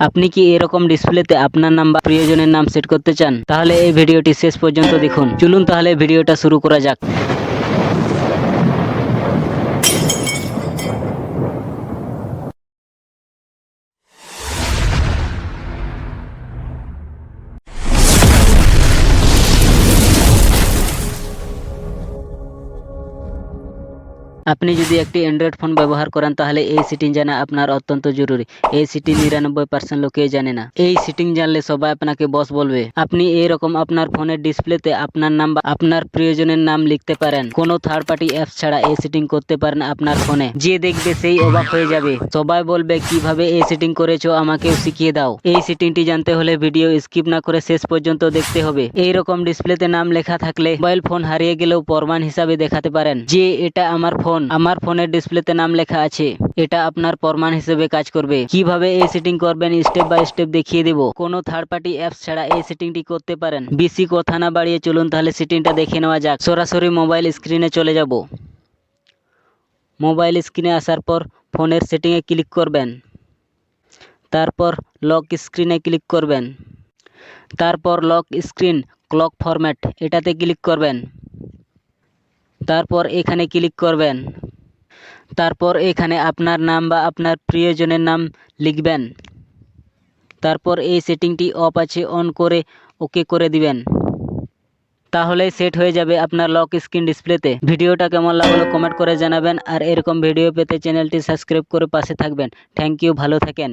আপনি কি এরকম ডিসপ্লেতে আপনার নাম বা প্রিয়জনের নাম সেট করতে চান? তাহলে এই ভিডিওটি শেষ পর্যন্ত দেখুন। চলুন তাহলে ভিডিওটা শুরু করা যাক। আপনি যদি একটি অ্যান্ড্রয়েড ফোন ব্যবহার করেন, তাহলে এই সেটিং জানা আপনার অত্যন্ত জরুরি। এই সেটিং নিরানব্বই পার্সেন্ট লোকেই জানে না। এই সেটিং জানলে সবাই আপনাকে বস বলবে। আপনি এইরকম আপনার ফোনের ডিসপ্লেতে আপনার নাম বা আপনার প্রিয়জনের নাম লিখতে পারেন। কোনো থার্ড পার্টি অ্যাপস ছাড়া এই সেটিং করতে পারেন আপনার ফোনে যে দেখবে সেই অবাক হয়ে যাবে। সবাই বলবে, কীভাবে এই সেটিং করেছ? আমাকেও শিখিয়ে দাও। এই সেটিংটি জানতে হলে ভিডিও স্কিপ না করে শেষ পর্যন্ত দেখতে হবে। এইরকম ডিসপ্লেতে নাম লেখা থাকলে মোবাইল ফোন হারিয়ে গেলেও প্রমাণ হিসাবে দেখাতে পারেন যে এটা আমার ফোন আমার ফোনের ডিসপ্লেতে নাম লেখা আছে। এটা আপনার প্রমাণ হিসেবে কাজ করবে। কীভাবে এই সেটিং করবেন স্টেপ বাই স্টেপ দেখিয়ে দেব। কোনো থার্ড পার্টি অ্যাপস ছাড়া এই সেটিংটি করতে পারেন। বেশি কথা না বাড়িয়ে চলুন, তাহলে সেটিংটা দেখে নেওয়া যাক। সরাসরি মোবাইল স্ক্রিনে চলে যাব। মোবাইল স্ক্রিনে আসার পর ফোনের সেটিংয়ে ক্লিক করবেন। তারপর লক স্ক্রিনে ক্লিক করবেন। তারপর লক স্ক্রিন ক্লক ফরম্যাট এটাতে ক্লিক করবেন। তারপর এখানে ক্লিক করবেন। তারপর এখানে আপনার নাম বা আপনার প্রিয়জনের নাম লিখবেন। তারপর এই সেটিংটি অফ আছে, অন করে ওকে করে দিবেন। তাহলে সেট হয়ে যাবে আপনার লক স্ক্রিন ডিসপ্লেতে। ভিডিওটা কেমন লাগল কমেন্ট করে জানাবেন। আর এরকম ভিডিও পেতে চ্যানেলটি সাবস্ক্রাইব করে পাশে থাকবেন। থ্যাংক ইউ, ভালো থাকেন।